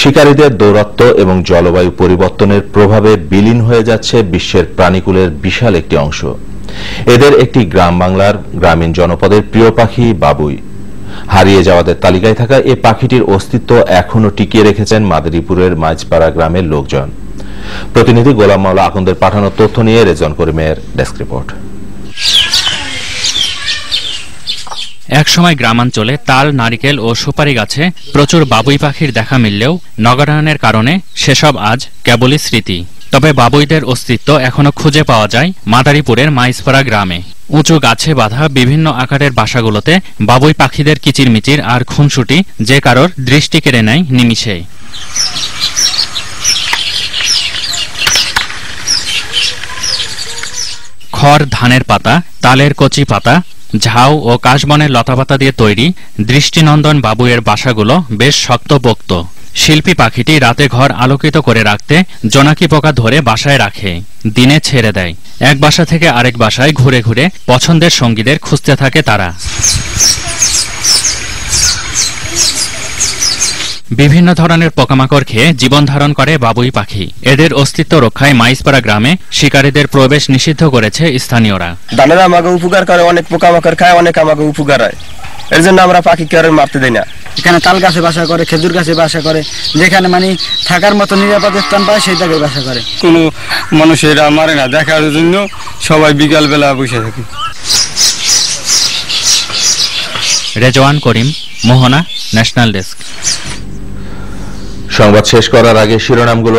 শিকারীদের দৌরাত্ম্য এবং জলবায়ু পরিবর্তনের প্রভাবে বিলীন হয়ে যাচ্ছে বিশ্বের প্রাণীকুলের বিশাল একটি অংশ। এদের একটি গ্রাম বাংলার গ্রামীণ জনপদের প্রিয় পাখি বাবুই। হারিয়ে যাওয়াদের তালিকায় থাকা এ পাখিটির অস্তিত্ব এখনও টিকিয়ে রেখেছেন মাদারীপুরের মাঝপাড়া গ্রামের লোকজন। প্রতিনিধি গোলাম মাওলা আকন্দের পাঠানো তথ্য নিয়ে রেজন করিমের ডেস্ক রিপোর্ট। একসময় গ্রামাঞ্চলে তাল, নারিকেল ও সুপারি গাছে প্রচুর বাবুই পাখির দেখা মিললেও নগরায়নের কারণে সেসব আজ কেবলই স্মৃতি। তবে বাবুইদের অস্তিত্ব এখনও খুঁজে পাওয়া যায় মাদারীপুরের মাইসপাড়া গ্রামে। উঁচু গাছে বাঁধা বিভিন্ন আকারের বাসাগুলোতে বাবুই পাখিদের কিচিরমিচির আর খুনসুটি যে কারোর দৃষ্টি কেড়ে নেয় নিমিষেই খড়, ধানের পাতা, তালের কচি পাতা ঝাউ ও কাশবনের লতাপাতা দিয়ে তৈরি দৃষ্টিনন্দন বাবুয়ের বাসাগুলো বেশ শক্তপোক্ত। শিল্পী পাখিটি রাতে ঘর আলোকিত করে রাখতে জোনাকি পোকা ধরে বাসায় রাখে, দিনে ছেড়ে দেয়। এক বাসা থেকে আরেক বাসায় ঘুরে ঘুরে পছন্দের সঙ্গীদের খুঁজতে থাকে তারা। বিভিন্ন ধরনের পোকামাকড় খেয়ে জীবন ধারণ করে বাবুই পাখি। এদের অস্তিত্ব রক্ষায় মাইসপাড়া গ্রামে শিকারীদের প্রবেশ নিষিদ্ধ করেছে স্থানীয়রা। ধানের আমাকে উপকার করে অনেক পোকামাকড় খায় অনেক আমাকে উপকার হয়। এর জন্য আমরা পাখি কেউ মারতে দেই না। এখানে তাল গাছে বাসা করে খেজুর গাছে বাসা করে যেখানে মানে থাকার মতো নিরাপদ স্থান পায় সেই জায়গায় বাসা করে। কোনো মানুষেরা মারে না দেখার জন্য সবাই বিকালবেলা বসে থাকে। Rezwan Karim Mohona national desk. সংবাদ শেষ করার আগে শিরোনামগুলো